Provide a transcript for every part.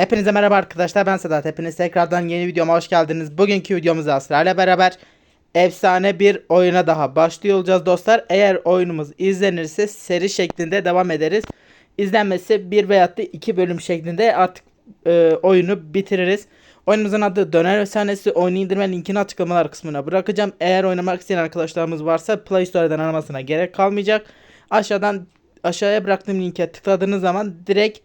Hepinize merhaba arkadaşlar ben Sedat. Hepiniz tekrardan yeni videoma hoş geldiniz. Bugünkü videomuzda Asra beraber efsane bir oyuna daha başlıyor olacağız dostlar. Eğer oyunumuz izlenirse seri şeklinde devam ederiz. İzlenmesi bir veyahut da iki bölüm şeklinde artık e, oyunu bitiririz. Oyunumuzun adı Döner Efsanesi. Oyunu indirme linkini açıklamalar kısmına bırakacağım. Eğer oynamak isteyen arkadaşlarımız varsa Play Store'dan aramasına gerek kalmayacak. Aşağıdan aşağıya bıraktığım linke tıkladığınız zaman direkt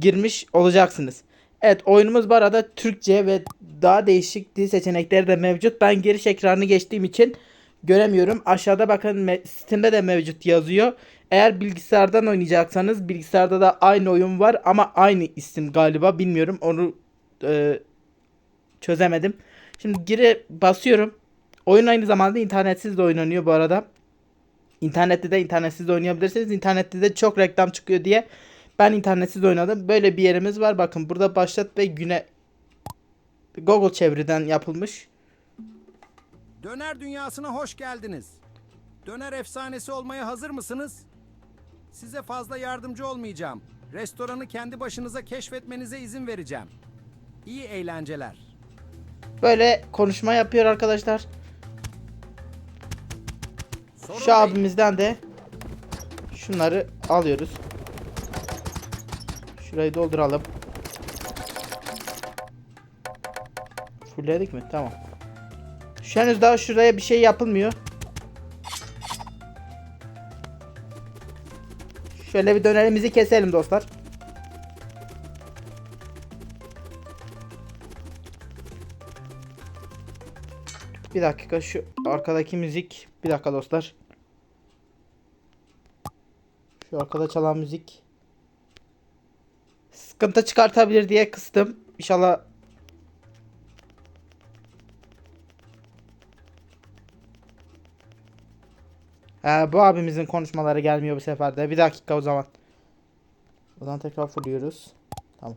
girmiş olacaksınız. Evet oyunumuz bu arada Türkçe ve daha değişik dil seçenekleri de mevcut. Ben giriş ekranını geçtiğim için göremiyorum. Aşağıda bakın Steam'de de mevcut yazıyor. Eğer bilgisayardan oynayacaksanız bilgisayarda da aynı oyun var ama aynı isim galiba bilmiyorum. Onu e, çözemedim. Şimdi gire basıyorum. Oyun aynı zamanda internetsiz de oynanıyor bu arada. İnternette de internetsiz de oynayabilirsiniz. İnternette de çok reklam çıkıyor diye ben internetsiz oynadım. Böyle bir yerimiz var. Bakın burada başlat ve güne Google çeviriden yapılmış. Döner dünyasına hoş geldiniz. Döner efsanesi olmaya hazır mısınız? Size fazla yardımcı olmayacağım. Restoranı kendi başınıza keşfetmenize izin vereceğim. İyi eğlenceler. Böyle konuşma yapıyor arkadaşlar. Sorun Şu değil. abimizden de şunları alıyoruz. Şurayı dolduralım. Fullledik mi? Tamam. Henüz daha şuraya bir şey yapılmıyor. Şöyle bir dönerimizi keselim dostlar. Bir dakika şu arkadaki müzik. Bir dakika dostlar. Şu arkada çalan müzik. Sıkıntı çıkartabilir diye kıstım. İnşallah Ee, bu abimizin konuşmaları gelmiyor bu sefer de. Bir dakika o zaman. O zaman tekrar fulluyoruz. Tamam.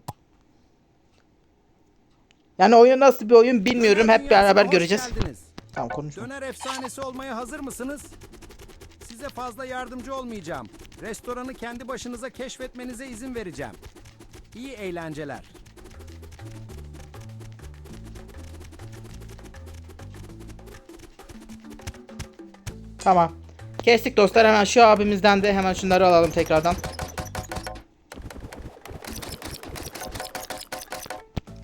Yani oyun nasıl bir oyun bilmiyorum. Hep beraber göreceğiz. geldiniz. Tamam konuşma. Döner efsanesi olmaya hazır mısınız? Size fazla yardımcı olmayacağım. Restoranı kendi başınıza keşfetmenize izin vereceğim. İyi eğlenceler. Tamam. Kestik dostlar. Hemen şu abimizden de hemen şunları alalım tekrardan.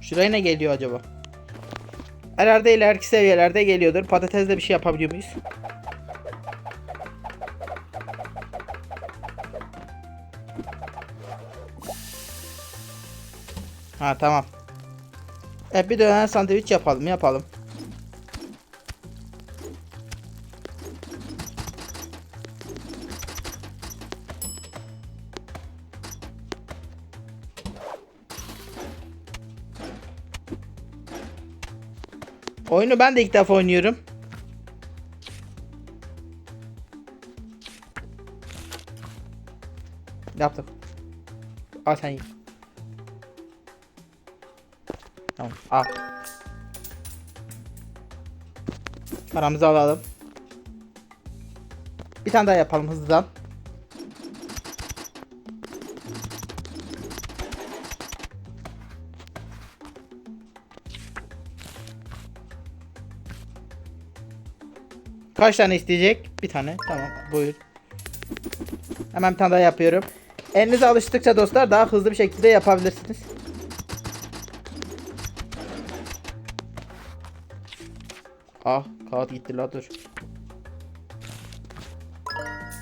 Şuraya ne geliyor acaba? Herhalde ileriki seviyelerde geliyordur. Patatesle bir şey yapabiliyor muyuz? Ha tamam. E bir döner sandviç yapalım yapalım. Oyunu ben de ilk defa oynuyorum. Yaptım. Al sen ye. Tamam al. Paramızı alalım. Bir tane daha yapalım hızlıdan. Kaç tane isteyecek? Bir tane. Tamam buyur. Hemen bir tane daha yapıyorum. Elinize alıştıkça dostlar daha hızlı bir şekilde yapabilirsiniz. Ah kağıt gitti la dur.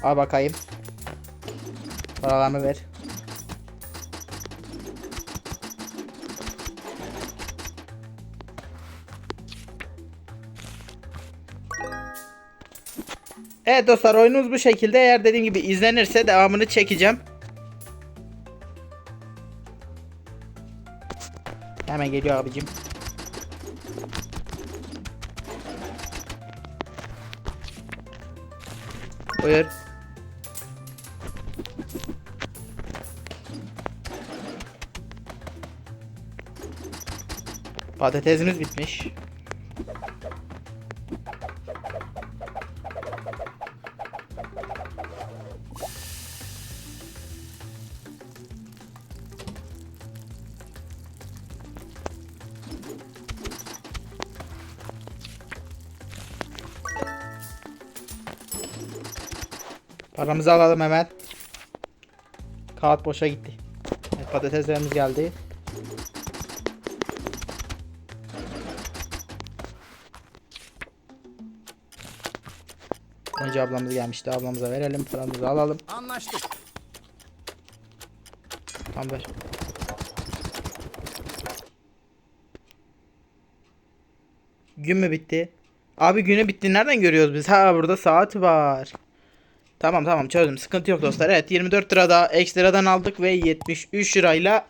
Al bakayım. Paralarımı ver. Evet dostlar oyunumuz bu şekilde. Eğer dediğim gibi izlenirse devamını çekeceğim. Hemen geliyor abicim. Buyur. Patatesimiz bitmiş. Paramızı alalım hemen. Kağıt boşa gitti. Evet, patateslerimiz geldi. Önce ablamız gelmişti. Ablamıza verelim. Paramızı alalım. Anlaştık. Tamam ver. Gün mü bitti? Abi günü bitti. Nereden görüyoruz biz? Ha burada saat var. Tamam tamam çözdüm. Sıkıntı yok dostlar. Evet 24 lira daha ekstradan aldık ve 73 lirayla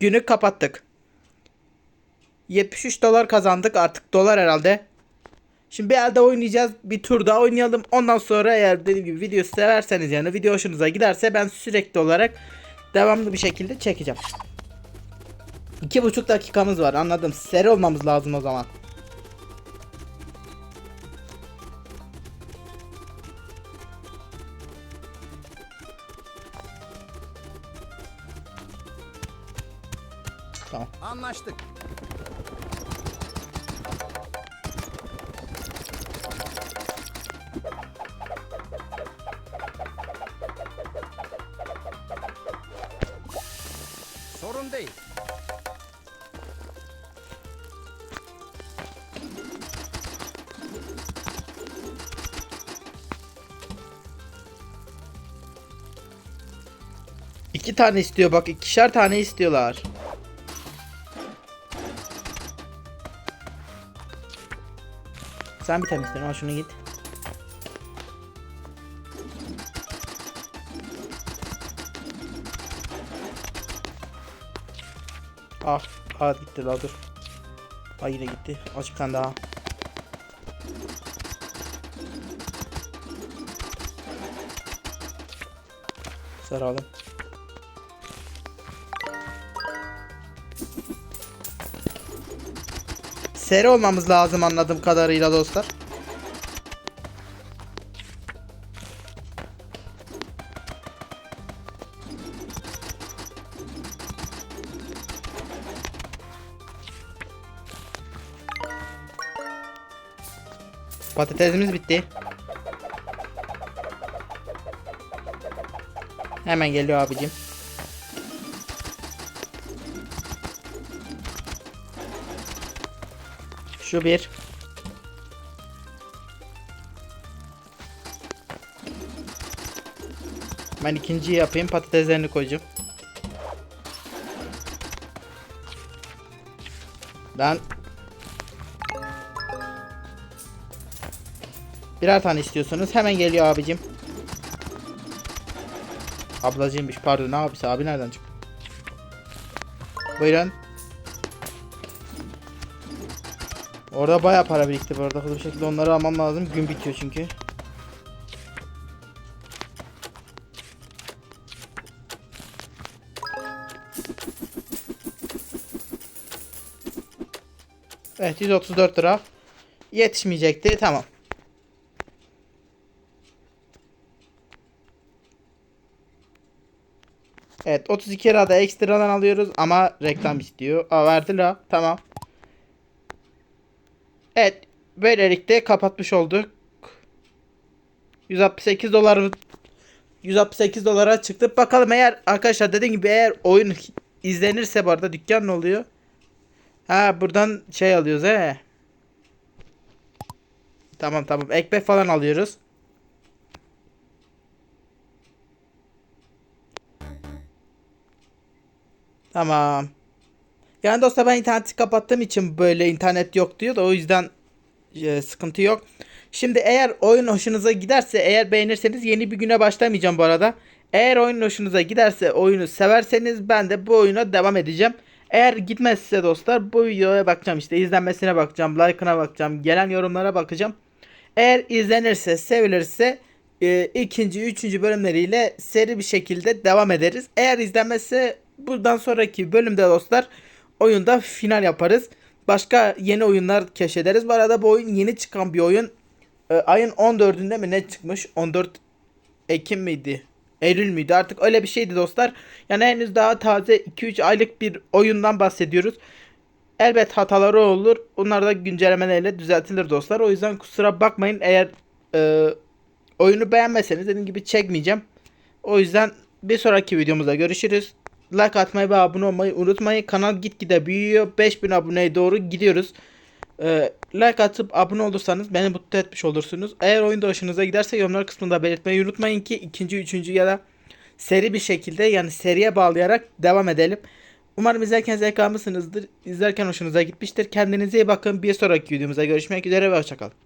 günü kapattık. 73 dolar kazandık. Artık dolar herhalde. Şimdi bir elde oynayacağız. Bir tur daha oynayalım. Ondan sonra eğer dediğim gibi video severseniz yani video hoşunuza giderse ben sürekli olarak devamlı bir şekilde çekeceğim. İki buçuk dakikamız var anladım. Seri olmamız lazım o zaman. Anlaştık. Sorun değil. İki tane istiyor bak ikişer tane istiyorlar. Sen bir temizle al şunu git. Ah, ah gitti la dur. Ah yine gitti. Aç bir tane daha. Saralım. Seri olmamız lazım anladığım kadarıyla dostlar. Patatesimiz bitti. Hemen geliyor abicim. Şu bir. Ben ikinciyi yapayım. Patateslerini koyacağım. Ben Birer tane istiyorsunuz. Hemen geliyor abicim. Ablacıymış pardon abisi abi nereden çıktı? Buyurun. Orada baya para birikti bu arada. Hızlı bir şekilde onları almam lazım. Gün bitiyor çünkü. Evet 134 lira. Yetişmeyecekti. Tamam. Evet 32 lira da ekstradan alıyoruz ama reklam istiyor. Aa verdi la. Tamam. Böylelikle kapatmış olduk. 168 dolar 168 dolara çıktı. Bakalım eğer arkadaşlar dediğim gibi eğer oyun izlenirse bu arada dükkan ne oluyor? Ha buradan şey alıyoruz he. Tamam tamam ekmek falan alıyoruz. Tamam. Yani dostlar ben interneti kapattığım için böyle internet yok diyor da o yüzden e, sıkıntı yok. Şimdi eğer oyun hoşunuza giderse eğer beğenirseniz yeni bir güne başlamayacağım bu arada. Eğer oyun hoşunuza giderse oyunu severseniz ben de bu oyuna devam edeceğim. Eğer gitmezse dostlar bu videoya bakacağım işte izlenmesine bakacağım, like'ına bakacağım, gelen yorumlara bakacağım. Eğer izlenirse, sevilirse e, ikinci, üçüncü bölümleriyle seri bir şekilde devam ederiz. Eğer izlenmezse buradan sonraki bölümde dostlar oyunda final yaparız. Başka yeni oyunlar keşfederiz. Bu arada bu oyun yeni çıkan bir oyun. E, ayın 14'ünde mi ne çıkmış? 14 Ekim miydi? Eylül müydü? Artık öyle bir şeydi dostlar. Yani henüz daha taze 2-3 aylık bir oyundan bahsediyoruz. Elbet hataları olur. Onlar da güncellemelerle düzeltilir dostlar. O yüzden kusura bakmayın eğer e, oyunu beğenmezseniz dediğim gibi çekmeyeceğim. O yüzden bir sonraki videomuzda görüşürüz. Like atmayı ve abone olmayı unutmayın. Kanal gitgide büyüyor. 5000 aboneye doğru gidiyoruz. Ee, like atıp abone olursanız beni mutlu etmiş olursunuz. Eğer oyunda hoşunuza giderse yorumlar kısmında belirtmeyi unutmayın ki ikinci, üçüncü ya da seri bir şekilde yani seriye bağlayarak devam edelim. Umarım izlerken zevk almışsınızdır. İzlerken hoşunuza gitmiştir. Kendinize iyi bakın. Bir sonraki videomuzda görüşmek üzere ve hoşçakalın.